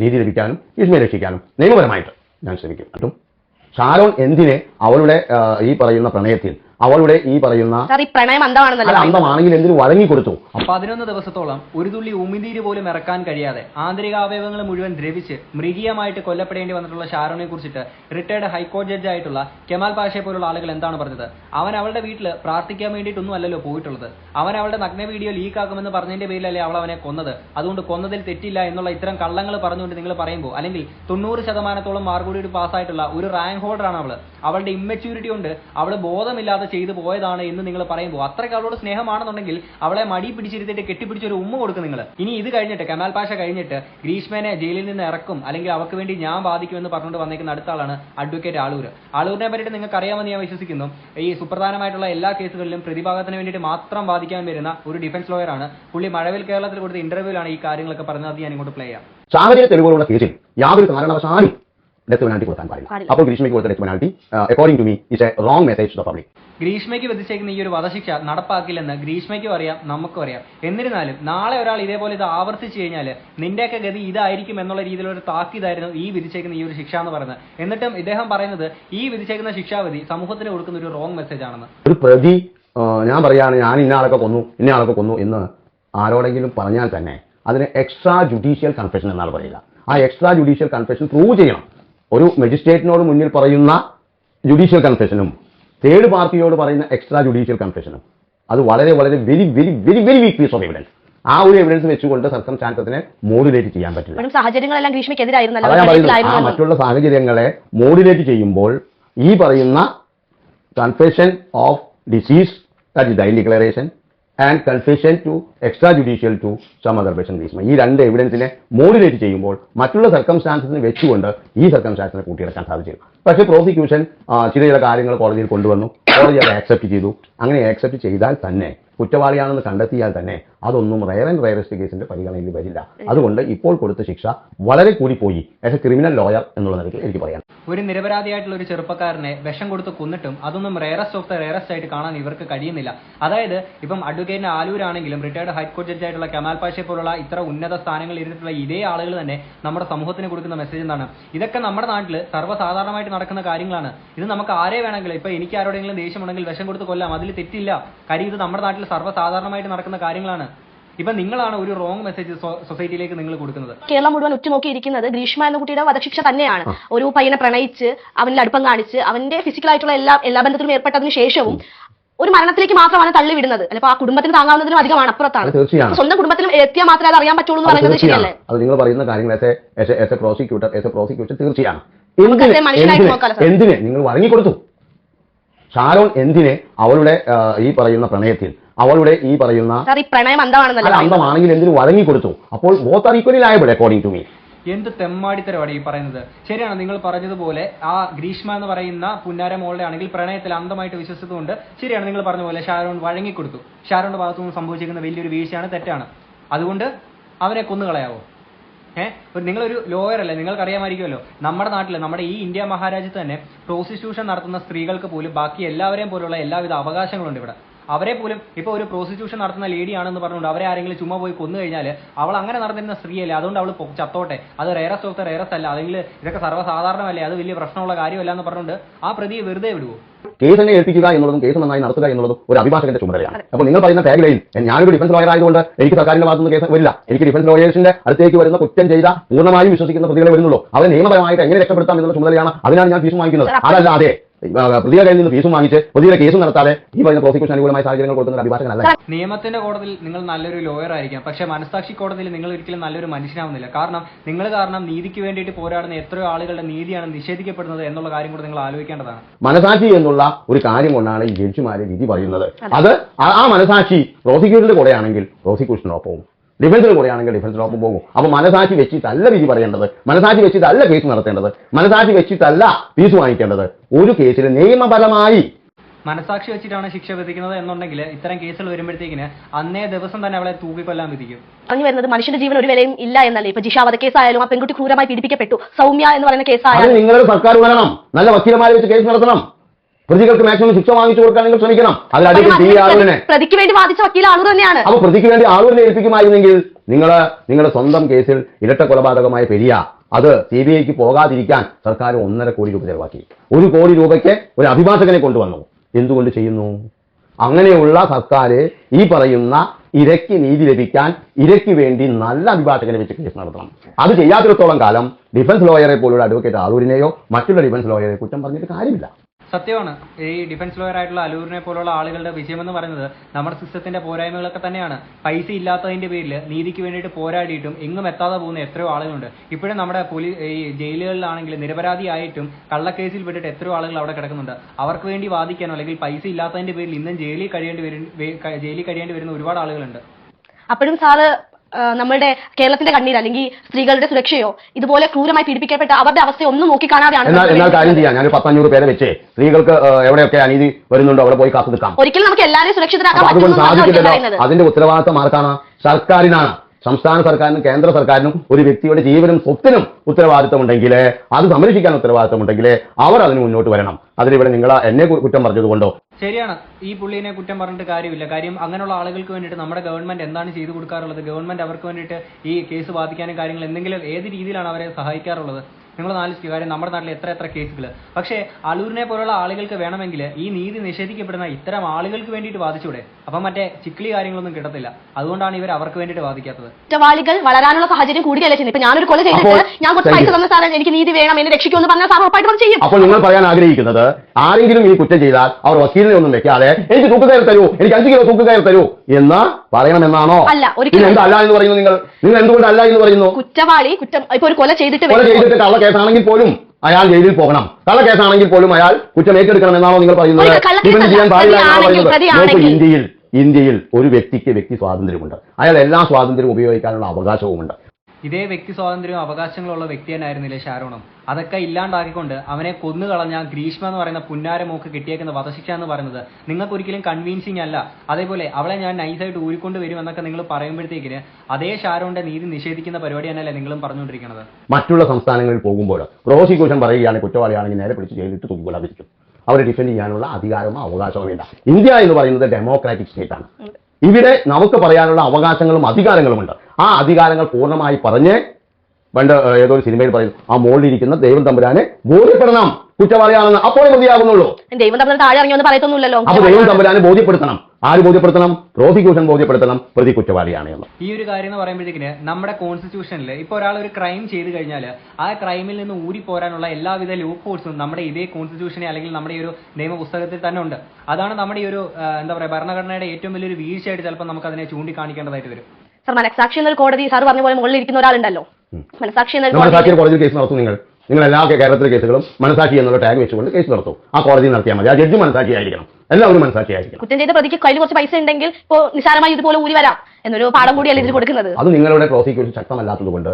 രീതി ലഭിക്കാനും ഇസ്മയെ രക്ഷിക്കാനും നിയമപരമായിട്ട് ഞാൻ ശ്രമിക്കും. ഷാരോൺ എന്തിനെ അവളുടെ ഈ പറയുന്ന പ്രണയത്തിൽ അവളുടെ ഈ പറയുന്ന പ്രണയം അല്ല അന്തമാണെന്നല്ലേ അന്തമാണെങ്കിൽ എന്തിനു വഴങ്ങിക്കൊടുത്തു? പതിനൊന്ന് ദിവസത്തോളം ഒരു തുള്ളി ഉമിനീര് പോലും ഇറക്കാൻ കഴിയാതെ ആന്തരികാവയവങ്ങൾ മുഴുവൻ ദ്രവിച്ച് മൃഗീയമായിട്ട് കൊല്ലപ്പെടേണ്ടി വന്നിട്ടുള്ള ഷാരോണിനെ കുറിച്ചിട്ട് റിട്ടയർഡ് ഹൈക്കോടതി ജഡ്ജ് ആയിട്ടുള്ള കെമാൽ പാഷയെ പോലുള്ള ആളുകൾ എന്താണ് പറഞ്ഞത്? അവൻ അവളുടെ വീട്ടിൽ പ്രാർത്ഥിക്കാൻ വേണ്ടിയിട്ടൊന്നും അല്ലല്ലോ പോയിട്ടുള്ളത്. അവൻ അവളുടെ നഗ്ന വീഡിയോ ലീക്ക് ആക്കുമെന്ന് പറഞ്ഞതിന്റെ പേരിലല്ലേ അവൾ അവനെ കൊന്നത്? അതുകൊണ്ട് കൊന്നതിൽ തെറ്റില്ല എന്നുള്ള ഇത്തരം കള്ളങ്ങൾ പറഞ്ഞുകൊണ്ട് നിങ്ങൾ പറയുമ്പോൾ അല്ലെങ്കിൽ തൊണ്ണൂറ് ശതമാനത്തോളം മാർക്കോടി കൂടി പാസ്സായിട്ടുള്ള ഒരു റാങ്ക് ഹോൾഡറാണ് അവൾ. അവളുടെ ഇമ്മച്യൂരിറ്റി കൊണ്ട് അവൾ ബോധമില്ലാതെ ചെയ്തു പോയതാണ് എന്ന് നിങ്ങൾ പറയുമ്പോൾ അത്രയ്ക്ക് അവളോട് സ്നേഹമാണെന്നുണ്ടെങ്കിൽ അവളെ മടി പിടിച്ചിരുത്തിട്ട് കെട്ടിപ്പിടിച്ച് ഒരു ഉമ്മ കൊടുക്കും നിങ്ങൾ. ഇനി ഇത് കഴിഞ്ഞിട്ട് കമാൽ പാഷ കഴിഞ്ഞിട്ട് ഗ്രീഷ്മനെ ജയിലിൽ നിന്ന് ഇറക്കും അല്ലെങ്കിൽ അവർക്ക് വേണ്ടി ഞാൻ വാദിക്കുമെന്ന് പറഞ്ഞുകൊണ്ട് വന്നേക്കുന്ന അടുത്താളാണ് അഡ്വക്കേറ്റ് ആളൂർ ആളൂരിനെ പറ്റിയിട്ട് നിങ്ങൾക്ക് അറിയാമെന്ന് ഞാൻ വിശ്വസിക്കുന്നു. ഈ സുപ്രധാനമായിട്ടുള്ള എല്ലാ കേസുകളിലും പ്രതിഭാഗത്തിന് വേണ്ടിയിട്ട് മാത്രം വാദിക്കാൻ വരുന്ന ഒരു ഡിഫൻസ് ലോയറാണ് പുള്ളി മഴവിൽ കേരളത്തിൽ കൊടുത്ത ഇന്റർവ്യൂവിലാണ് ഈ കാര്യങ്ങളൊക്കെ പറഞ്ഞത്. ഞാൻ ഇങ്ങോട്ട് പ്ലേ ചെയ്യാം. സാഹചര്യ തെളിവുകളുള്ള കേസിൽ യാതൊരു കാരണവശാലും ഡെത്ത് പെനാൽറ്റി കൊടുക്കാൻ പാടില്ല. അപ്പോൾ ഗ്രീഷ്മയ്ക്ക് കൊടുത്ത death penalty according to me is a wrong message to the public ഗ്രീഷ്മയ്ക്ക് വിധിച്ചേക്കുന്ന ഈ ഒരു വധശിക്ഷ നടപ്പാക്കില്ലെന്ന് ഗ്രീഷ്മയ്ക്കും അറിയാം നമുക്കും അറിയാം. എന്നിരുന്നാലും നാളെ ഒരാൾ ഇതേപോലെ ഇത് ആവർത്തിച്ചു കഴിഞ്ഞാൽ നിന്റെയൊക്കെ ഗതി ഇതായിരിക്കും എന്നുള്ള രീതിയിലൊരു ഒരു താക്കീതായിരുന്നു ഈ വിധിച്ചേക്കുന്ന ഈ ഒരു ശിക്ഷ എന്ന് പറയുന്നത്. എന്നിട്ടും ഇദ്ദേഹം പറയുന്നത് ഈ വിധിച്ചേക്കുന്ന ശിക്ഷാവിധി സമൂഹത്തിന് കൊടുക്കുന്ന ഒരു റോങ് മെസ്സേജ് ആണെന്ന്. ഒരു പ്രതി ഞാൻ പറയാണ് ഞാൻ ഇന്ന ആളൊക്കെ കൊന്നു ഇന്ന ആളൊക്കെ കൊന്നു എന്ന് ആരോടെങ്കിലും പറഞ്ഞാൽ തന്നെ അതിന് എക്സ്ട്രാ ജുഡീഷ്യൽ കൺഫെഷൻ എന്നാണ് പറയുക. ആ എക്സ്ട്രാ ജുഡീഷ്യൽ കൺഫെഷൻ പ്രൂവ് ചെയ്യണം. ഒരു മജിസ്ട്രേറ്റിനോട് മുന്നിൽ പറയുന്ന ജുഡീഷ്യൽ കൺഫെഷനും തേർഡ് പാർട്ടിയോട് പറയുന്ന എക്സ്ട്രാ ജുഡീഷ്യൽ കൺഫെഷനും അത് വളരെ വളരെ very very very very weak piece of evidence ആ ഒരു എവിഡൻസ് വെച്ചുകൊണ്ട് സർക്കംസ്റ്റാൻസസിനെ മോഡുലേറ്റ് ചെയ്യാൻ പറ്റില്ല. സാഹചര്യങ്ങളെല്ലാം മറ്റുള്ള സാഹചര്യങ്ങളെ മോഡുലേറ്റ് ചെയ്യുമ്പോൾ ഈ പറയുന്ന confession of disease that is declaration and confession to extra judicial to some other person Bhishma ഈ രണ്ട് എവിഡൻസിനെ മോഡുലേറ്റ് ചെയ്യുമ്പോൾ മറ്റുള്ള സർക്കംസ്റ്റാൻസിന് വെച്ചുകൊണ്ട് ഈ സർക്കംസ്റ്റാൻസിനെ കൂട്ടിയെടുക്കാൻ സാധിച്ചില്ല. പക്ഷേ പ്രോസിക്യൂഷൻ ചില ചില കാര്യങ്ങൾ കോടതിയിൽ കൊണ്ടുവന്നു. കോടതി അത് ആക്സെപ്റ്റ് ചെയ്തു. അങ്ങനെ ആക്സെപ്റ്റ് ചെയ്താൽ തന്നെ കുറ്റവാളിയാണെന്ന് കണ്ടെത്തിയാൽ തന്നെ അതൊന്നും റയർ ആൻഡ് റയറസ്റ്റ് കേസിന്റെ പരിഗണനയിൽ വരില്ല. അതുകൊണ്ട് ഇപ്പോൾ കൊടുത്ത ശിക്ഷ വളരെ കൂടിപ്പോയി. ആസ് എ ക്രിമിനൽ ലോയർ എന്നുള്ള നിലയ്ക്ക് എനിക്ക് പറയാം ഒരു നിരപരാധിയായിട്ടുള്ള ഒരു ചെറുപ്പക്കാരനെ വിഷം കൊടുത്ത് കൊന്നിട്ടും അതൊന്നും റേറസ്റ്റ് ഓഫ് ദ റേറസ്റ്റ് ആയിട്ട് കാണാൻ ഇവർക്ക് കഴിയുന്നില്ല. അതായത് ഇപ്പം അഡ്വക്കേറ്റിന് ആലൂരാണെങ്കിലും റിട്ടയർഡ് ഹൈക്കോടതി ജഡ്ജ് ആയിട്ടുള്ള കമാൽ പാഷയെ പോലുള്ള ഇത്ര ഉന്നത സ്ഥാനങ്ങളിൽ ഇരുന്നിട്ടുള്ള ഇതേ ആളുകൾ തന്നെ നമ്മുടെ സമൂഹത്തിന് കൊടുക്കുന്ന മെസ്സേജ് എന്താണ്? ഇതൊക്കെ നമ്മുടെ നാട്ടിൽ സർവസാധാരണമായിട്ട് നടക്കുന്ന കാര്യങ്ങളാണ്. ഇത് നമുക്ക് ആരെ വേണമെങ്കിലും ഇപ്പൊ എനിക്ക് ആരോടെങ്കിലും ദേഷ്യമുണ്ടെങ്കിൽ വിഷം കൊടുത്ത് കൊല്ലാം അതിൽ തെറ്റില്ല. കാര്യം ഇത് നമ്മുടെ നാട്ടിൽ സർവസാധാരണമായിട്ട് നടക്കുന്ന കാര്യങ്ങളാണ്. ഇപ്പൊ നിങ്ങളാണ് ഒരു റോങ് മെസ്സേജ് സൊസൈറ്റിയിലേക്ക് നിങ്ങൾ കൊടുക്കുന്നത്. കേരളം മുഴുവൻ ഉറ്റുനോക്കിയിരിക്കുന്നത് ഗ്രീഷ്മ എന്ന കുട്ടിയുടെ വധശിക്ഷ തന്നെയാണ്. ഒരു പയ്യനെ പ്രണയിച്ച് അവനിൽ അടുപ്പം കാണിച്ച് അവന്റെ ഫിസിക്കലായിട്ടുള്ള എല്ലാ എല്ലാ ബന്ധത്തിലും ഏർപ്പെട്ടതിന് ശേഷവും ഒരു മരണത്തിലേക്ക് മാത്രമാണ് തള്ളിവിടുന്നത്. അല്ലെങ്കിൽ ആ കുടുംബത്തിന് താങ്ങാവുന്നതിനും അധികമാണ് അപ്പുറത്താണ്. തീർച്ചയാണ്. സ്വന്തം കുടുംബത്തിലും എത്തിയാൽ മാത്രമേ അത് അറിയാൻ പറ്റുള്ളൂ എന്ന് പറയുന്നത് ശരിയല്ലേ? അത് നിങ്ങൾ പറയുന്ന കാര്യങ്ങൾ as a prosecutor as a prosecution തീർച്ചയാണ്. എന്തിന് നിങ്ങൾ വഴങ്ങിക്കൊടുത്തു? ഷാരോൺ എന്തിനെ അവളുടെ ഈ പറയുന്ന പ്രണയത്തിൽ? അവളുടെ ഈ പറയുന്ന സാർ ഈ പ്രണയം അന്തമാണെങ്കിൽ എന്തിനു വഴങ്ങിക്കൊടുത്തു? അപ്പോൾ both are equally liable according to me എന്ത് തെമ്മാടിത്തരമാണ് ഈ പറയുന്നത്? ശരിയാണ് നിങ്ങൾ പറഞ്ഞതുപോലെ ആ ഗ്രീഷ്മ എന്ന് പറയുന്ന പുന്നാര മോളുടെ ആണെങ്കിൽ പ്രണയത്തിൽ അന്ധമായിട്ട് വിശ്വസിച്ചുകൊണ്ട് ശരിയാണ് നിങ്ങൾ പറഞ്ഞ പോലെ ഷാരോൺ വഴങ്ങിക്കൊടുത്തു. ഷാരോണിന്റെ ഭാഗത്തു നിന്ന് സംഭവിച്ചിരിക്കുന്ന വലിയൊരു വീഴ്ചയാണ് തെറ്റാണ്. അതുകൊണ്ട് അവനെ കൊന്നുകളയാവോ? ഏഹ് ഒരു നിങ്ങളൊരു ലോയർ അല്ലേ? നിങ്ങൾക്ക് അറിയാമായിരിക്കുമല്ലോ നമ്മുടെ നാട്ടിൽ നമ്മുടെ ഈ ഇന്ത്യ മഹാരാജ്യത്ത് തന്നെ പ്രോസിക്യൂഷൻ നടത്തുന്ന സ്ത്രീകൾക്ക് പോലും ബാക്കി എല്ലാവരെയും പോലുള്ള എല്ലാവിധ അവകാശങ്ങളുണ്ട് ഇവിടെ. അവരെ പോലും ഇപ്പൊ ഒരു പ്രോസിക്യൂഷൻ നടത്തുന്ന ലേഡി ആണെന്ന് പറഞ്ഞുകൊണ്ട് അവരെ ആരെങ്കിലും ചുമ്മാ പോയി കൊന്നു കഴിഞ്ഞാൽ അവൾ അങ്ങനെ നടന്നിരുന്ന സ്ത്രീയല്ലേ? അതുകൊണ്ട് അവൾ ചത്തോട്ടെ. അത് റേറസ്റ്റ് ഓഫ് ദ റേറസ്റ്റ് അല്ല. അല്ലെങ്കിൽ ഇതൊക്കെ സർവസാധാരണമല്ലേ? അത് വലിയ പ്രശ്നമുള്ള കാര്യമല്ല എന്ന് പറഞ്ഞുകൊണ്ട് ആ പ്രതിയെ വെറുതെ വിടുവോ? കേസ് തന്നെ ഏൽപ്പിക്കുക എന്നുള്ളതും കേസ് നന്നായി നടത്തുക എന്നുള്ളതും ഒരു അഭിഭാഷകന്റെ ചുമതലയാണ്. അപ്പോൾ നിങ്ങൾ പറയുന്ന ടേഗ്ലൈൻ ഞാനൊരു ഡിഫൻസ് ലോയർ ആയതുകൊണ്ട് എനിക്ക് സർക്കാരിന്റെ ഭാഗത്തുനിന്ന് കേസ് വരില്ല. എനിക്ക് ഡിഫൻസ് ലോയേഴ്സിന്റെ അടുത്തേക്ക് വരുന്ന കുറ്റം ചെയ്ത പൂർണമായും വിശ്വസിക്കുന്ന പ്രതികളെ വരുന്നുള്ളൂ. അവരെ നിയമപരമായിട്ട് എങ്ങനെ രക്ഷപ്പെടുത്താം എന്നുള്ള ചുമതലയാണ് അതിനാണ് ഞാൻ ഫീസ് വാങ്ങിക്കുന്നത്. അതല്ലാതെ പ്രതിയുടെ കയ്യിൽ നിന്ന് ഫീസും വാങ്ങിച്ച് പ്രതിയുടെ കേസും നടത്താതെ ഈ പറയുന്ന പ്രോസിക്യൂഷൻ അനുകൂലമായ സാഹചര്യങ്ങൾ കൊടുക്കുന്ന അഭിഭാഷകൻ അഭിഭാഷകനല്ല. നിയമത്തിന്റെ കോടതിയിൽ നിങ്ങൾ നല്ലൊരു ലോയർ ആയിരിക്കാം. പക്ഷെ മനസ്സാക്ഷി കോടതിയിൽ നിങ്ങൾ ഒരിക്കലും നല്ലൊരു മനുഷ്യനാവുന്നില്ല. കാരണം നിങ്ങൾ കാരണം നീതിക്ക് വേണ്ടിയിട്ട് പോരാടുന്ന എത്രയോ ആളുകളുടെ നീതിയാണ് നിഷേധിക്കപ്പെടുന്നത് എന്നുള്ള കാര്യം കൂടെ നിങ്ങൾ ആലോചിക്കേണ്ടതാണ്. മനസാക്ഷി എന്നുള്ള ഒരു കാര്യം കൊണ്ടാണ് ഈ ജഡ്ജിമാരെ വിധി പറയുന്നത്. അത്. ആ ആ മനസാക്ഷി പ്രോസിക്യൂഷന്റെ കൂടെയാണെങ്കിൽ പ്രോസിക്യൂഷനൊപ്പവും ഡിഫൻസിന് കൂടെയാണെങ്കിൽ ഡിഫൻസിനൊപ്പം പോകും. അപ്പൊ മനസാക്ഷി വെച്ചിട്ടല്ല വിധി പറയേണ്ടത്. മനസാക്ഷി വെച്ചിട്ടല്ല കേസ് നടത്തേണ്ടത്. മനസാക്ഷി വെച്ചിട്ടല്ല ഫീസ് വാങ്ങിക്കേണ്ടത്. ഒരു കേസിൽ നിയമപരമായി മനസാക്ഷി വെച്ചിട്ടാണ് ശിക്ഷ വിധിക്കുന്നത് എന്നുണ്ടെങ്കിൽ ഇത്തരം കേസുകൾ വരുമ്പോഴത്തേക്കിന് അന്നേ ദിവസം തന്നെ അവളെ തൂക്കിക്കൊല്ലാൻ വിധിക്കും. പറഞ്ഞു വരുന്നത് മനുഷ്യന്റെ ജീവൻ ഒരു വിലയും ഇല്ല എന്നല്ലേ? ഇപ്പൊ ജിഷ കേസായാലും ആ പെൺകുട്ടി ക്രൂരമായി പീഡിപ്പിക്കപ്പെട്ടു. സൗമ്യ എന്ന് പറയുന്ന കേസായാലും നിങ്ങളുടെ സർക്കാർ വരണം. നല്ല വക്കീലന്മാരെ വെച്ച് കേസ് നടത്തണം. പ്രതികൾക്ക് മാക്സിമം ശിക്ഷ വാങ്ങിച്ചു കൊടുക്കാൻ നിങ്ങൾ ശ്രമിക്കണം അതിലധികം ഈ പ്രതിക്ക് വേണ്ടി വാദിച്ച വക്കീൽ ആളൂർ തന്നെയാണ്. അപ്പൊ പ്രതിക്ക് വേണ്ടി ആളുകളെ ഏൽപ്പിക്കുമായിരുന്നെങ്കിൽ നിങ്ങൾ നിങ്ങളുടെ സ്വന്തം കേസിൽ ഇരട്ട കൊലപാതകമായ പെരിയ അത് സി ബി ഐക്ക് പോകാതിരിക്കാൻ സർക്കാർ ഒന്നര കോടി രൂപ ചെലവാക്കി. ഒരു കോടി രൂപയ്ക്ക് ഒരു അഭിഭാഷകനെ കൊണ്ടുവന്നു. എന്തുകൊണ്ട് ചെയ്യുന്നു? അങ്ങനെയുള്ള സർക്കാർ ഈ പറയുന്ന ഇരയ്ക്ക് നീതി ലഭിക്കാൻ ഇരയ്ക്ക് വേണ്ടി നല്ല അഭിഭാഷകനെ വെച്ച് കേസ് നടത്തണം. അത് ചെയ്യാത്തിടത്തോളം കാലം ഡിഫൻസ് ലോയറെ പോലുള്ള അഡ്വക്കേറ്റ് ആളൂരിനെയോ മറ്റുള്ള ഡിഫൻസ് ലോയറെ കുറ്റം പറഞ്ഞിട്ട് കാര്യമില്ല. സത്യമാണ്. ഈ ഡിഫൻസ് ലോയർ ആയിട്ടുള്ള അലൂരിനെ പോലുള്ള ആളുകളുടെ വിജയമെന്ന് പറയുന്നത് നമ്മുടെ സിസ്റ്റത്തിന്റെ പോരായ്മകളൊക്കെ തന്നെയാണ്. പൈസ ഇല്ലാത്തതിന്റെ പേരിൽ നീതിക്ക് വേണ്ടിയിട്ട് പോരാടിയിട്ടും എങ്ങും എത്താതെ പോകുന്ന എത്രയോ ആളുകളുണ്ട്. ഇപ്പോഴും നമ്മുടെ പോലീ ഈ ജയിലുകളിലാണെങ്കിൽ നിരപരാധിയായിട്ടും കള്ളക്കേസിൽ പെട്ടിട്ട് എത്രയോ ആളുകൾ അവിടെ കിടക്കുന്നുണ്ട്. അവർക്ക് വേണ്ടി വാദിക്കാനോ അല്ലെങ്കിൽ പൈസ ഇല്ലാത്തതിന്റെ പേരിൽ ഇന്നും ജയിലിൽ കഴിയേണ്ടി വരും ജയിലിൽ കഴിയേണ്ടി വരുന്ന ഒരുപാട് ആളുകളുണ്ട്. അപ്പോഴും സാറ് നമ്മുടെ കേരളത്തിന്റെ കണ്ണീർ അല്ലെങ്കിൽ സ്ത്രീകളുടെ സുരക്ഷയോ ഇതുപോലെ ക്രൂരമായി പീഡിപ്പിക്കപ്പെട്ട അവരുടെ അവസ്ഥയെ ഒന്നും നോക്കിക്കാണാതെയാണ് എന്നാൽ എന്നാൽ കാര്യം ചെയ്യാം. ഞാൻ പത്തഞ്ഞൂറ് പേരെ വെച്ചേ. സ്ത്രീകൾക്ക് എവിടെയൊക്കെ അനീതി വരുന്നുണ്ടോ അവിടെ പോയി കാത്തു നിൽക്കാം. ഒരിക്കലും നമുക്ക് എല്ലാവരെയും സുരക്ഷിതരാക്കാൻ അതുകൊണ്ട് സാധിക്കില്ലല്ലോ. പറയുന്നത്. അതിന്റെ ഉത്തരവാദിത്തം ആർക്കാണ്? സർക്കാരിനാണ്. സംസ്ഥാന സർക്കാരിനും കേന്ദ്ര സർക്കാരിനും ഒരു വ്യക്തിയുടെ ജീവനും സ്വത്തിനും ഉത്തരവാദിത്തമുണ്ടെങ്കിൽ അത് സംരക്ഷിക്കാൻ ഉത്തരവാദിത്തമുണ്ടെങ്കിൽ അവർ അതിന് മുന്നോട്ട് വരണം. അതിലിവിടെ നിങ്ങൾ എന്നെ കുറ്റം പറഞ്ഞതുകൊണ്ടോ ശരിയാണ്. ഈ പുള്ളിനെ കുറ്റം പറഞ്ഞിട്ട് കാര്യമില്ല. കാര്യം അങ്ങനെയുള്ള ആളുകൾക്ക് വേണ്ടിയിട്ട് നമ്മുടെ ഗവൺമെന്റ് എന്താണ് ചെയ്തു കൊടുക്കാറുള്ളത്? ഗവൺമെന്റ് അവർക്ക് വേണ്ടിയിട്ട് ഈ കേസ് ബാധിക്കാനും കാര്യങ്ങൾ എന്തെങ്കിലും ഏത് രീതിയിലാണ് അവരെ സഹായിക്കാറുള്ളത്? നിങ്ങൾ ആലോചിക്കുക കാര്യം നമ്മുടെ നാട്ടിൽ എത്ര എത്ര കേസുകൾ പക്ഷേ അലൂരിനെ പോലുള്ള ആളുകൾക്ക് വേണമെങ്കിൽ ഈ നീതി നിഷേധിക്കപ്പെടുന്ന ഇത്തരം ആളുകൾക്ക് വേണ്ടിയിട്ട് വാദിച്ചൂടെ? അപ്പം മറ്റേ ചിക്കിളി കാര്യങ്ങളൊന്നും കിട്ടത്തില്ല. അതുകൊണ്ടാണ് ഇവർ അവർക്ക് വേണ്ടിയിട്ട് വാദിക്കാത്തത്. കുറ്റവാളികൾ വളരാനുള്ള സാഹചര്യം കൂടിയല്ലേ ചെയ്യുന്നത്? ഇപ്പൊ ഞാനൊരു കൊല ചെയ്തിട്ട് അപ്പോൾ ഞാൻ കുറച്ച് പൈസ തന്ന സാറേ എനിക്ക് നീതി വേണം എന്നെ രക്ഷിക്കുമെന്ന് പറഞ്ഞാൽ സാർ ഉറപ്പായിട്ടും ചെയ്യും. അപ്പോൾ നിങ്ങൾ പറയാൻ ആഗ്രഹിക്കുന്നത് ആരെങ്കിലും ഈ കുറ്റം ചെയ്താൽ അവർ വക്കീലിനെ ഒന്നും വെക്കാതെ എനിക്ക് തൂക്കുകയർ തരൂ എനിക്ക് അഞ്ച് കിലോ തൂക്കുകയർ തരൂ എന്ന് പറയണമെന്നാണോ? അല്ല, ഒരിക്കലും എന്താ അല്ല എന്ന് പറയുന്നു നിങ്ങൾ? നിങ്ങൾ എന്തുകൊണ്ട് അല്ല എന്ന് പറയുന്നു? കുറ്റവാളി കുറ്റം ഇപ്പൊ ഒരു കൊല ചെയ്തിട്ട് കൊല ചെയ്തിട്ട് കള്ള കേസാണെങ്കിൽ പോലും അയാൾ ജയിലിൽ പോകണം. കള്ള കേസാണെങ്കിൽ പോലും അയാൾ കുറ്റം ഏറ്റെടുക്കണം എന്നാണോ നിങ്ങൾ പറയുന്നത്? ഇവന് ചെയ്യാൻ പാടില്ല എന്നാണോ പറയുന്നത്? ഇന്ത്യയിൽ ഇന്ത്യയിൽ ഒരു വ്യക്തിക്ക് വ്യക്തി സ്വാതന്ത്ര്യമുണ്ട്. അയാൾ എല്ലാ സ്വാതന്ത്ര്യവും ഉപയോഗിക്കാനുള്ള അവകാശവുമുണ്ട്. ഇതേ വ്യക്തി സ്വാതന്ത്ര്യവും അവകാശങ്ങളുള്ള വ്യക്തി തന്നെയായിരുന്നില്ലേ ശാരോണം അതൊക്കെ ഇല്ലാണ്ടാക്കിക്കൊണ്ട് അവനെ കൊന്നുകളഞ്ഞ ഗ്രീഷ്മ എന്ന് പറയുന്ന പുന്നാര മോക്ക് കിട്ടിയേക്കുന്ന വധശിക്ഷ എന്ന് പറയുന്നത് നിങ്ങൾക്ക് ഒരിക്കലും കൺവീൻസിങ് അല്ല. അതേപോലെ അവളെ ഞാൻ നൈസായിട്ട് ഊരിക്കൊണ്ട് വരും എന്നൊക്കെ നിങ്ങൾ പറയുമ്പോഴത്തേക്കിന് അതേ ഷാരോന്റെ നീതി നിഷേധിക്കുന്ന പരിപാടി തന്നെയല്ലേ നിങ്ങളും പറഞ്ഞുകൊണ്ടിരിക്കുന്നത്? മറ്റുള്ള സംസ്ഥാനങ്ങളിൽ പോകുമ്പോൾ പ്രോസിക്യൂഷൻ പറയുകയാണ് കുറ്റവാളിയാണെങ്കിൽ നേരെ പിടിച്ച് ജയിലിട്ട് തൂക്കിക്കൊള്ളാതിരിക്കും അവരെ ഡിഫെൻഡ് ചെയ്യാനുള്ള അധികാരമോ അവകാശമോ ഇല്ല ഇന്ത്യ എന്ന് പറയുന്നത് ഡെമോക്രാറ്റിക് സ്റ്റേറ്റ് ആണ്. ഇവിടെ നമുക്ക് പറയാനുള്ള അവകാശങ്ങളും അധികാരങ്ങളുമുണ്ട്. ആ അധികാരങ്ങൾ പൂർണമായി പറഞ്ഞ് പണ്ട് ഏതൊരു ഏതോ ഒരു സിനിമയിൽ പറയുന്നു ആ മുകളിലിരിക്കുന്ന ദൈവം തമ്പുരാനെ ബോധ്യപ്പെടണം. കുറ്റവാളിയാണെന്ന് അപ്പോഴേ മതിയാകുന്നുള്ളൂ. ദൈവം താഴെ ഇറങ്ങിയൊന്നും പറയത്തൊന്നുമില്ലല്ലോ? അപ്പൊ ദൈവം തമ്പുരാനെ ബോധ്യപ്പെടുത്തണം. ആര് ബോധ്യപ്പെടുത്തണം? പ്രോസിക്യൂഷൻ ബോധ്യപ്പെടുത്തണം. പ്രതി കുറ്റവാളിയാണ് എന്ന്. ഈ ഒരു കാര്യം എന്ന് പറയുമ്പോഴത്തേക്കിന് നമ്മുടെ കോൺസ്റ്റിറ്റ്യൂഷനിൽ ഇപ്പൊ ഒരാൾ ഒരു ക്രൈം ചെയ്ത് കഴിഞ്ഞാൽ ആ ക്രൈമിൽ നിന്ന് ഊരി പോരാനുള്ള എല്ലാവിധ ലൂപ്പ് ഹോൾസും നമ്മുടെ ഇതേ കോൺസ്റ്റിറ്റ്യൂഷനെ അല്ലെങ്കിൽ നമ്മുടെ ഈ ഒരു നിയമപുസ്തകത്തിൽ തന്നെ ഉണ്ട്. അതാണ് നമ്മുടെ ഈ ഒരു എന്താ പറയുക ഭരണഘടനയുടെ ഏറ്റവും വലിയൊരു വീഴ്ചയായിട്ട് ചിലപ്പോൾ നമുക്ക് അതിനെ ചൂണ്ടിക്കാണിക്കേണ്ടതായിട്ട് വരും. സാർ മനസാക്ഷി എന്നൊരു കോടതി സാർ പറഞ്ഞ പോലെ മുകളിൽ ഇരിക്കുന്ന ഒരാളുണ്ടല്ലോ. മനസാക്ഷി എന്നൊരു കോടതി മനസാക്ഷി കോടതിയിൽ കേസ് നടത്തും നിങ്ങൾ. നിങ്ങൾ എല്ലാ കേരളത്തിലെ കേസുകളും മനസാക്ഷി എന്നുള്ള ടാഗ് വെച്ചുകൊണ്ട് കേസ് നടത്തും. ആ കോടതി നടത്തിയാൽ മതി. ആ ജഡ്ജി മനസാക്ഷിയായിരിക്കണം എല്ലാവരും മനസാക്ഷിയായിരിക്കണം കുറ്റം ചെയ്ത പ്രതിക്ക് കയ്യിൽ കുറച്ച് പൈസ ഉണ്ടെങ്കിൽ ഇപ്പോ നിസാരമായി ഇതുപോലെ ഊരി വരാം. എന്നൊരു പാഠം കൂടി ഇതിൽ കൊടുക്കുന്നത്? അത് നിങ്ങളുടെ പ്രോസിക്യൂഷൻ ശക്തമല്ലാത്തത് കൊണ്ട്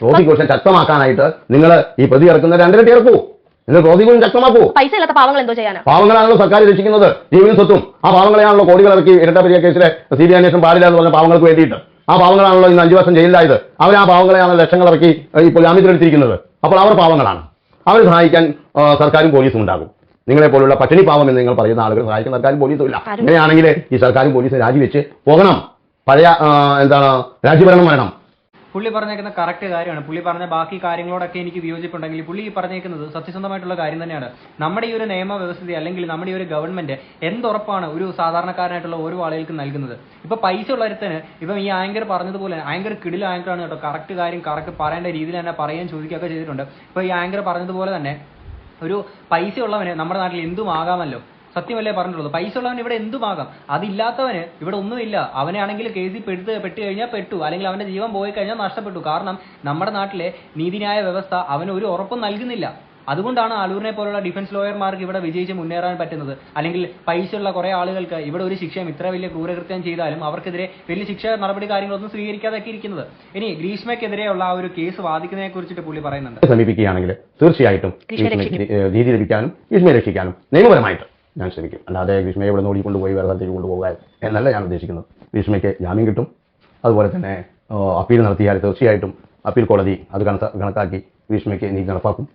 പ്രോസിക്യൂഷൻ ശക്തമാക്കാനായിട്ട് നിങ്ങൾ ഈ പ്രതി ഇറക്കുന്ന രണ്ടിരട്ടി ഇറക്കൂ. നിങ്ങൾ പ്രോസിക്യൂഷൻ ശക്തമാക്കൂ. പൈസ ഇല്ലാത്ത പാവങ്ങൾ എന്തോ ചെയ്യാനാ? പാവങ്ങളാണല്ലോ സർക്കാർ രക്ഷിക്കുന്നത്. ജീവനും സ്വത്തും. ആ പാവങ്ങളെയാണല്ലോ കോടികൾ ഇറക്കി ഇരട്ടപ്പരിയ കേസിലെ സി ബി അന്വേഷണം പാടില്ല എന്ന് പറഞ്ഞ പാവങ്ങൾക്ക് വേണ്ടിയിട്ട്. ആ പാവങ്ങളാണല്ലോ ഇന്ന് അഞ്ചു വർഷം ജയിലിലായത്. അവർ ആ പാവങ്ങളെയാണ് ലക്ഷങ്ങൾ ഇറക്കി ഇപ്പോൾ ജാമ്യത്തിലെടുത്തിരിക്കുന്നത്. അപ്പോൾ അവർ പാവങ്ങളാണ്. അവരെ സഹായിക്കാൻ സർക്കാരും പോലീസും ഉണ്ടാകും. നിങ്ങളെ പോലുള്ള പട്ടിണി പാവം എന്ന് നിങ്ങൾ പറയുന്ന ആളുകൾ സഹായിക്കാൻ സർക്കാരും പോലീസും ഇല്ല. അങ്ങനെയാണെങ്കിൽ ഈ സർക്കാരും പോലീസും രാജിവെച്ച് പോകണം. പഴയ എന്താണ് രാജ്യഭരണം വേണം പുള്ളി പറഞ്ഞേക്കുന്ന കറക്റ്റ് കാര്യമാണ്. പുള്ളി പറഞ്ഞ ബാക്കി കാര്യങ്ങളോടൊക്കെ എനിക്ക് വിയോജിപ്പുണ്ടെങ്കിൽ പുള്ളി ഈ പറഞ്ഞേക്കുന്നത് സത്യസന്ധമായിട്ടുള്ള കാര്യം തന്നെയാണ്. നമ്മുടെ ഈ ഒരു നിയമവ്യവസ്ഥ അല്ലെങ്കിൽ നമ്മുടെ ഈ ഒരു ഗവൺമെന്റ് എന്തുറപ്പാണ് ഒരു സാധാരണക്കാരനായിട്ടുള്ള ഓരോ ആളുകൾക്ക് നൽകുന്നത്? ഇപ്പൊ പൈസ ഉള്ളവരുത്തന് ഇപ്പം ഈ ആങ്കർ പറഞ്ഞതുപോലെ ആങ്കർ കിടില ആങ്കറാണ് കേട്ടോ. കറക്റ്റ് കാര്യം കറക്റ്റ് പറയേണ്ട രീതിയിൽ തന്നെ പറയുകയും ചോദിക്കുകയൊക്കെ ചെയ്തിട്ടുണ്ട്. ഇപ്പൊ ഈ ആങ്കർ പറഞ്ഞതുപോലെ തന്നെ ഒരു പൈസ ഉള്ളവന് നമ്മുടെ നാട്ടിൽ എന്തും ആകാമല്ലോ. സത്യമല്ലേ പറഞ്ഞിട്ടുള്ളത്? പൈസ ഉള്ളവൻ ഇവിടെ എന്തുമാകാം അതില്ലാത്തവന് ഇവിടെ ഒന്നുമില്ല. അവനാണെങ്കിൽ കേസിൽ പെട്ട് പെട്ട് കഴിഞ്ഞാൽ പെട്ടു. അല്ലെങ്കിൽ അവന്റെ ജീവൻ പോയി കഴിഞ്ഞാൽ നഷ്ടപ്പെട്ടു. കാരണം നമ്മുടെ നാട്ടിലെ നീതിന്യായ വ്യവസ്ഥ അവന് ഒരു ഉറപ്പും നൽകുന്നില്ല. അതുകൊണ്ടാണ് ആലൂരിനെ പോലുള്ള ഡിഫൻസ് ലോയർമാർക്ക് ഇവിടെ വിജയിച്ച് മുന്നേറാൻ പറ്റുന്നത്. അല്ലെങ്കിൽ പൈസയുള്ള കുറേ ആളുകൾക്ക് ഇവിടെ ഒരു ശിക്ഷയും ഇത്ര വലിയ ക്രൂരകൃത്യം ചെയ്താലും അവർക്കെതിരെ വലിയ ശിക്ഷ നടപടി കാര്യങ്ങളൊന്നും സ്വീകരിക്കാതൊക്കെ ഇരിക്കുന്നത്. ഇനി ഗ്രീഷ്മയ്ക്കെതിരെയുള്ള ആ ഒരു കേസ് വാദിക്കുന്നതിനെ കുറിച്ചിട്ട് പുള്ളി പറയുന്നുണ്ട്. സമീപിക്കുകയാണെങ്കിൽ തീർച്ചയായിട്ടും നീതി ലഭിക്കാനും ഗ്രീഷ്മയെ രക്ഷിക്കാനും നിയമപരമായിട്ട് ഞാൻ ശ്രമിക്കും അല്ലാതെ ഗ്രീഷ്മയെ ഇവിടെ നിന്ന് ഓടിക്കൊണ്ടുപോയി വേറെ സ്ഥലത്തേക്ക് കൊണ്ടുപോകാൻ എന്നല്ല ഞാൻ ഉദ്ദേശിക്കുന്നത്. ഗ്രീഷ്മയ്ക്ക് ജാമ്യം കിട്ടും. അതുപോലെ തന്നെ അപ്പീൽ നടത്തിയാൽ തീർച്ചയായിട്ടും അപ്പീൽ കോടതി അത് കണ കണക്കാക്കി ഗ്രീഷ്മയ്ക്ക് നീതി നടപ്പാക്കും.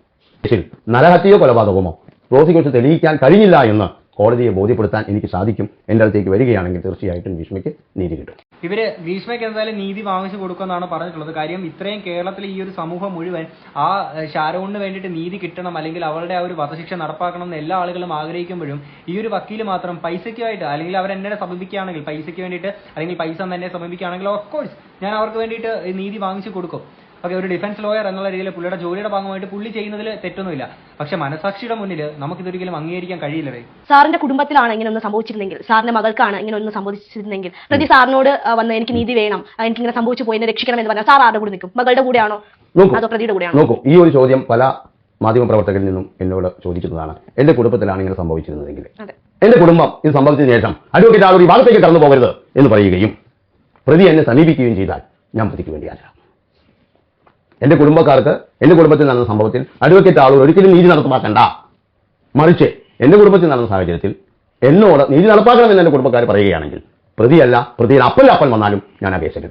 കേസിൽ നരഹത്യയോ കൊലപാതകമോ? പ്രോസിക്യൂഷൻ തെളിയിക്കാൻ കഴിയില്ല എന്ന് കോടതിയെ ബോധ്യപ്പെടുത്താൻ എനിക്ക് സാധിക്കും. എന്റെ അടുത്തേക്ക് വരികയാണെങ്കിൽ തീർച്ചയായിട്ടും ഭീഷ്മയ്ക്ക് നീതി കിട്ടും. ഇവർ ഭീഷ്മയ്ക്ക് എന്തായാലും നീതി വാങ്ങിച്ചു കൊടുക്കുമെന്നാണ് പറഞ്ഞിട്ടുള്ളത്. കാര്യം ഇത്രയും കേരളത്തിലെ ഈ ഒരു സമൂഹം മുഴുവൻ ആ ശാരോണിന് വേണ്ടിയിട്ട് നീതി കിട്ടണം അല്ലെങ്കിൽ അവളുടെ ആ ഒരു വധശിക്ഷ നടപ്പാക്കണം എന്ന് എല്ലാ ആളുകളും ആഗ്രഹിക്കുമ്പോഴും ഈ ഒരു വക്കീൽ മാത്രം പൈസയ്ക്കായിട്ട് അല്ലെങ്കിൽ അവർ എന്നെ സമീപിക്കുകയാണെങ്കിൽ പൈസയ്ക്ക് വേണ്ടിയിട്ട് അല്ലെങ്കിൽ പൈസ തന്നെ സമീപിക്കുകയാണെങ്കിൽ ഓഫ് കോഴ്സ് ഞാൻ അവർക്ക് വേണ്ടിയിട്ട് നീതി വാങ്ങിച്ചു കൊടുക്കും. ഓക്കെ ഒരു ഡിഫൻസ് ലോയർ എന്നുള്ള രീതിയിൽ പുള്ളിയുടെ ജോലിയുടെ ഭാഗമായിട്ട് പുള്ളി ചെയ്യുന്നതിൽ തെറ്റൊന്നുമില്ല. പക്ഷെ മനസാക്ഷിയുടെ മുന്നിൽ നമുക്ക് ഇതൊരിക്കലും അംഗീകരിക്കാൻ കഴിയില്ലേ സാറിന്റെ കുടുംബത്തിലാണ് ഇങ്ങനെ ഒന്ന് സംഭവിച്ചിരുന്നെങ്കിൽ സാറിന്റെ മകൾക്കാണ് ഇങ്ങനെ ഒന്ന് സംഭവിച്ചിരുന്നെങ്കിൽ പ്രതി സാറിനോട് വന്ന് എനിക്ക് നീതി വേണം എനിക്ക് ഇങ്ങനെ സംഭവിച്ചു പോയി എന്നെ രക്ഷിക്കണം എന്ന് പറഞ്ഞാൽ സാർ ആരുടെ കൂടെ നിൽക്കും? മകളുടെ കൂടെയാണോ? നോക്കൂ. അതോ പ്രതിയുടെ കൂടെയാണോ? നോക്കൂ ഈ ഒരു ചോദ്യം പല മാധ്യമപ്രവർത്തകരിൽ നിന്നും എന്നോട് ചോദിക്കുന്നതാണ് എന്റെ കുടുംബത്തിലാണ് ഇങ്ങനെ സംഭവിച്ചിരുന്നതെങ്കിൽ. അതെ. എന്റെ കുടുംബം ഇത് സംഭവിച്ചതിന് ശേഷം അഡ്വക്കേറ്റ് ആളുകൾ ഒരു ഭാഗത്തേക്ക് കടന്നു പോകരുത് എന്ന് പറയുകയും പ്രതി എന്നെ സമീപിക്കുകയും ചെയ്താൽ ഞാൻ പ്രതിക്ക് വേണ്ടിയല്ല എന്റെ കുടുംബക്കാർക്ക് എന്റെ കുടുംബത്തിൽ നടന്ന സംഭവത്തിൽ അഡ്വക്കേറ്റ് ആളൂർ ഒരിക്കലും നീതി നടപ്പാക്കണ്ട. മറിച്ച് എന്റെ കുടുംബത്തിൽ നടന്ന സാഹചര്യത്തിൽ എന്നോട് നീതി നടപ്പാക്കണമെന്ന് എന്റെ കുടുംബക്കാർ പറയുകയാണെങ്കിൽ പ്രതിയല്ല പ്രതിയിൽ അപ്പല്ല അപ്പൻ വന്നാലും ഞാൻ ആ കേസ്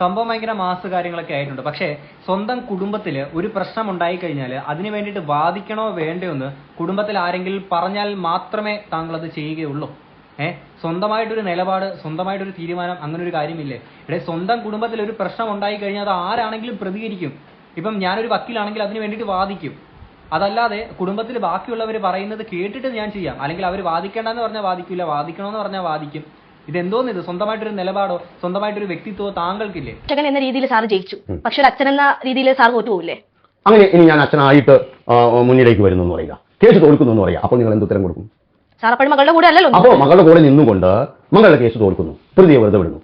സംഭവം ഭയങ്കര മാസ് കാര്യങ്ങളൊക്കെ ആയിട്ടുണ്ട്. പക്ഷേ സ്വന്തം കുടുംബത്തിൽ ഒരു പ്രശ്നം ഉണ്ടായി കഴിഞ്ഞാൽ അതിനു വേണ്ടിയിട്ട് വാദിക്കണോ വേണ്ടയോ എന്ന് കുടുംബത്തിൽ ആരെങ്കിലും പറഞ്ഞാൽ മാത്രമേ താങ്കൾ അത് ചെയ്യുകയുള്ളൂ. ഏഹ് സ്വന്തമായിട്ടൊരു നിലപാട് സ്വന്തമായിട്ടൊരു തീരുമാനം അങ്ങനെ ഒരു കാര്യമില്ലേ? ഇവിടെ സ്വന്തം കുടുംബത്തിൽ ഒരു പ്രശ്നം ഉണ്ടായി കഴിഞ്ഞാൽ അത് ആരാണെങ്കിലും പ്രതികരിക്കും. ഇപ്പം ഞാനൊരു വക്കീലാണെങ്കിൽ അതിന് വേണ്ടിയിട്ട് വാദിക്കും. അതല്ലാതെ കുടുംബത്തിൽ ബാക്കിയുള്ളവർ പറയുന്നത് കേട്ടിട്ട് ഞാൻ ചെയ്യാം. അല്ലെങ്കിൽ അവർ വാദിക്കേണ്ടെന്ന് പറഞ്ഞാൽ വാദിക്കില്ല വാദിക്കണമെന്ന് പറഞ്ഞാൽ വാദിക്കും. ഇതെന്തോന്ന് ഇത് സ്വന്തമായിട്ടൊരു നിലപാടോ സ്വന്തമായിട്ടൊരു വ്യക്തിത്വമോ താങ്കൾക്കില്ലേ? അച്ഛൻ എന്ന രീതിയിൽ സാർ ജയിച്ചു. പക്ഷെ ഒരു അച്ഛൻ എന്ന രീതിയിൽ സാർ തോറ്റുപോകില്ലേ? അങ്ങനെ ഇനി ഞാൻ അച്ഛനായിട്ട് മുന്നിലേക്ക് വരുന്നു എന്ന് പറയുക. കേസ് തോൽക്കുന്നു എന്ന് പറയുക. അപ്പോൾ നിങ്ങൾ എന്ത് ഉത്തരം കൊടുക്കും? സാർ അപ്പോഴും മകളുടെ കൂടെ അല്ലല്ലോ അപ്പോൾ മകളുടെ കൂടെ നിന്നുകൊണ്ട് മകളുടെ കേസ് തോൽക്കുന്നു. പ്രതിയെ വെറുതെ വിടുന്നു.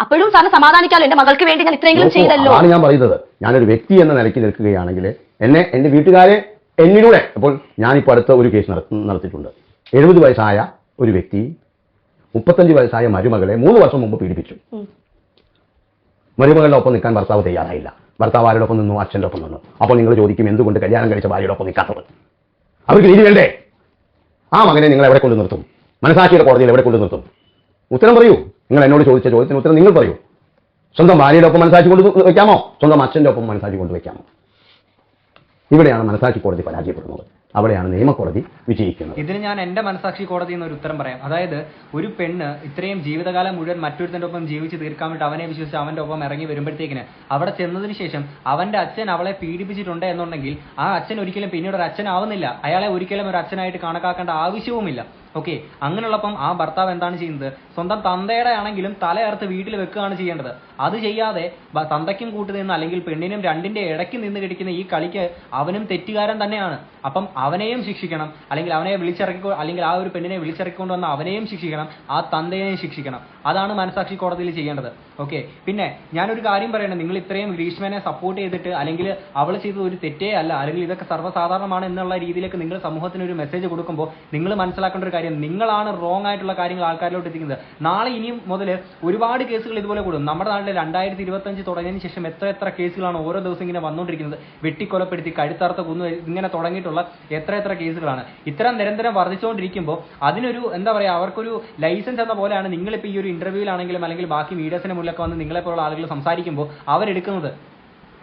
അപ്പോഴും സാറിന് സമാധാനിക്കാലോ? എന്റെ മകൾക്ക് വേണ്ടി ഞാൻ ഇത്രയെങ്കിലും ചെയ്തല്ലോ. ആണ് ഞാൻ പറയുന്നത്. ഞാനൊരു വ്യക്തി എന്ന നിലയ്ക്ക് നിൽക്കുകയാണെങ്കിൽ എന്നെ എന്റെ വീട്ടുകാരെ എന്നിലൂടെ അപ്പോൾ ഞാനിപ്പോൾ അടുത്ത ഒരു കേസ് നട- നടത്തിയിട്ടുണ്ട്. എഴുപത് വയസ്സായ ഒരു വ്യക്തി മുപ്പത്തഞ്ച് വയസ്സായ മരുമകളെ മൂന്ന് വർഷം മുമ്പ് പീഡിപ്പിച്ചു. മരുമകളുടെ ഒപ്പം നിൽക്കാൻ ഭർത്താവ് തയ്യാറായില്ല. ഭർത്താവ് ആരോടൊപ്പം നിന്നു? അച്ഛന്റെ ഒപ്പം നിന്നു. അപ്പോൾ നിങ്ങൾ ചോദിക്കും എന്തുകൊണ്ട് കല്യാണം കഴിച്ച ഭാര്യയോടൊപ്പം നിൽക്കാത്തത്? അവർക്ക് നീതി വേണ്ടേ? ആ മകനെ നിങ്ങൾ എവിടെ കൊണ്ട് നിർത്തും? മനസാക്ഷിയുടെ കോടതിയിൽ എവിടെ കൊണ്ട് നിർത്തും? ഉത്തരം പറയൂ. നിങ്ങൾ എന്നോട് ചോദിച്ച ചോദ്യത്തിന് ഉത്തരം നിങ്ങൾ പറയൂ. സ്വന്തം ഭാര്യയുടെ ഒപ്പം മനസാക്ഷി കൊണ്ട് വയ്ക്കാമോ സ്വന്തം അച്ഛന്റെ ഒപ്പം മനസാക്ഷി കൊണ്ട് വയ്ക്കാമോ? ഇവിടെയാണ് മനസാക്ഷി കോടതി പരാജയപ്പെടുന്നത്. അവിടെയാണ് നിയമക്കോടതി വിജയിക്കുന്നത്. ഇതിന് ഞാൻ എന്റെ മനസാക്ഷി കോടതി എന്നൊരു ഉത്തരം പറയാം. അതായത് ഒരു പെണ്ണ് ഇത്രയും ജീവിതകാലം മുഴുവൻ മറ്റൊരുത്തന്റെ ഒപ്പം ജീവിച്ച് തീർക്കാൻ വേണ്ടി അവനെ വിശ്വസിച്ച് അവന്റെ ഒപ്പം ഇറങ്ങി വരുമ്പോഴത്തേക്കിന് അവിടെ ചെന്നതിന് ശേഷം അവന്റെ അച്ഛൻ അവളെ പീഡിപ്പിച്ചിട്ടുണ്ട് എന്നുണ്ടെങ്കിൽ ആ അച്ഛൻ ഒരിക്കലും പിന്നീട് ഒരു അച്ഛനാവുന്നില്ല. അയാളെ ഒരിക്കലും ഒരു അച്ഛനായിട്ട് കണക്കാക്കേണ്ട ആവശ്യവുമില്ല. ഓക്കെ അങ്ങനെയുള്ളപ്പം ആ ഭർത്താവ് എന്താണ് ചെയ്യുന്നത്? സ്വന്തം തന്തയുടെ ആണെങ്കിലും തലയർത്ത് വീട്ടിൽ വെക്കുകയാണ് ചെയ്യേണ്ടത്. അത് ചെയ്യാതെ തന്തയ്ക്കും കൂട്ടു നിന്ന് അല്ലെങ്കിൽ പെണ്ണിനും രണ്ടിന്റെ ഇടയ്ക്ക് നിന്ന് കിടക്കുന്ന ഈ കളിക്ക് അവനും തെറ്റുകാരൻ തന്നെയാണ്. അപ്പം അവനെയും ശിക്ഷിക്കണം. അല്ലെങ്കിൽ അവനെ വിളിച്ചിറക്കി അല്ലെങ്കിൽ ആ ഒരു പെണ്ണിനെ വിളിച്ചിറക്കിക്കൊണ്ട് വന്ന അവനെയും ശിക്ഷിക്കണം. ആ തന്തയെയും ശിക്ഷിക്കണം. അതാണ് മനസാക്ഷി കോടതിയിൽ ചെയ്യേണ്ടത്. ഓക്കെ പിന്നെ ഞാനൊരു കാര്യം പറയണം. നിങ്ങൾ ഇത്രയും ഗ്രീഷ്മനെ സപ്പോർട്ട് ചെയ്തിട്ട് അല്ലെങ്കിൽ അവൾ ചെയ്തത് ഒരു തെറ്റേ അല്ല. അല്ലെങ്കിൽ ഇതൊക്കെ സർവസാധാരണമാണ് എന്നുള്ള രീതിയിലേക്ക് നിങ്ങൾ സമൂഹത്തിന് ഒരു മെസ്സേജ് കൊടുക്കുമ്പോൾ നിങ്ങൾ മനസ്സിലാക്കേണ്ട ഒരു കാര്യം നിങ്ങളാണ് റോങ് ആയിട്ടുള്ള കാര്യങ്ങൾ ആൾക്കാരിലോട്ട് എത്തിക്കുന്നത്. നാളെ ഇനിയും മുതൽ ഒരുപാട് കേസുകൾ ഇതുപോലെ കൂടും. നമ്മുടെ നാട്ടിൽ രണ്ടായിരത്തി ഇരുപത്തഞ്ച് തുടങ്ങിയതിന് ശേഷം എത്ര എത്ര കേസുകളാണ് ഓരോ ദിവസം ഇങ്ങനെ വന്നുകൊണ്ടിരിക്കുന്നത്. വെട്ടിക്കൊലപ്പെടുത്തി കഴുത്തറുത്ത കുന്നു ഇങ്ങനെ തുടങ്ങിയിട്ടുള്ള എത്ര എത്ര കേസുകളാണ്. ഇത്തരം നിരന്തരം വർദ്ധിച്ചുകൊണ്ടിരിക്കുമ്പോൾ അതിനൊരു എന്താ പറയുക അവർക്കൊരു ലൈസൻസ് എന്ന പോലെയാണ് നിങ്ങളിപ്പോൾ ഈ ഒരു ഇന്റർവ്യൂവിലാണെങ്കിലും അല്ലെങ്കിൽ ബാക്കി മീഡിയസിന് മുന്നിലൊക്കെ വന്ന് നിങ്ങളെപ്പോലുള്ള ആളുകൾ സംസാരിക്കുമ്പോൾ അവരെടുക്കുന്നത്.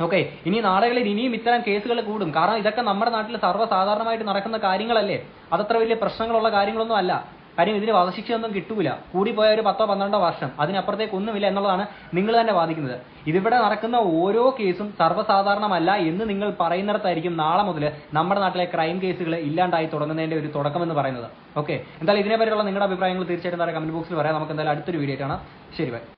ഓക്കെ ഇനി നാളുകളിൽ ഇനിയും ഇത്തരം കേസുകൾ കൂടും. കാരണം ഇതൊക്കെ നമ്മുടെ നാട്ടിൽ സർവസാധാരണമായിട്ട് നടക്കുന്ന കാര്യങ്ങളല്ലേ? അതത്ര വലിയ പ്രശ്നങ്ങളുള്ള കാര്യങ്ങളൊന്നും അല്ല. കാര്യം ഇതിന് വധശിക്ഷയൊന്നും കിട്ടൂല. കൂടിപ്പോയ ഒരു പത്തോ പന്ത്രണ്ടോ വർഷം. അതിനപ്പുറത്തേക്ക് ഒന്നുമില്ല എന്നുള്ളതാണ് നിങ്ങൾ തന്നെ വാദിക്കുന്നത്. ഇതിവിടെ നടക്കുന്ന ഓരോ കേസും സർവസാധാരണമല്ല എന്ന് നിങ്ങൾ പറയുന്നിടത്തായിരിക്കും നാളെ മുതൽ നമ്മുടെ നാട്ടിലെ ക്രൈം കേസുകൾ ഇല്ലാണ്ടായി തുടങ്ങുന്നതിന്റെ ഒരു തുടക്കം എന്ന് പറയുന്നത്. ഓക്കെ എന്തായാലും ഇതിനെപ്പറ്റിയുള്ള നിങ്ങളുടെ അഭിപ്രായങ്ങൾ തീർച്ചയായിട്ടും താഴെ കമന്റ് ബോക്സിൽ പറയാം. നമുക്ക് എന്തായാലും അടുത്തൊരു വീഡിയോ കാണാം. ശരി ബൈ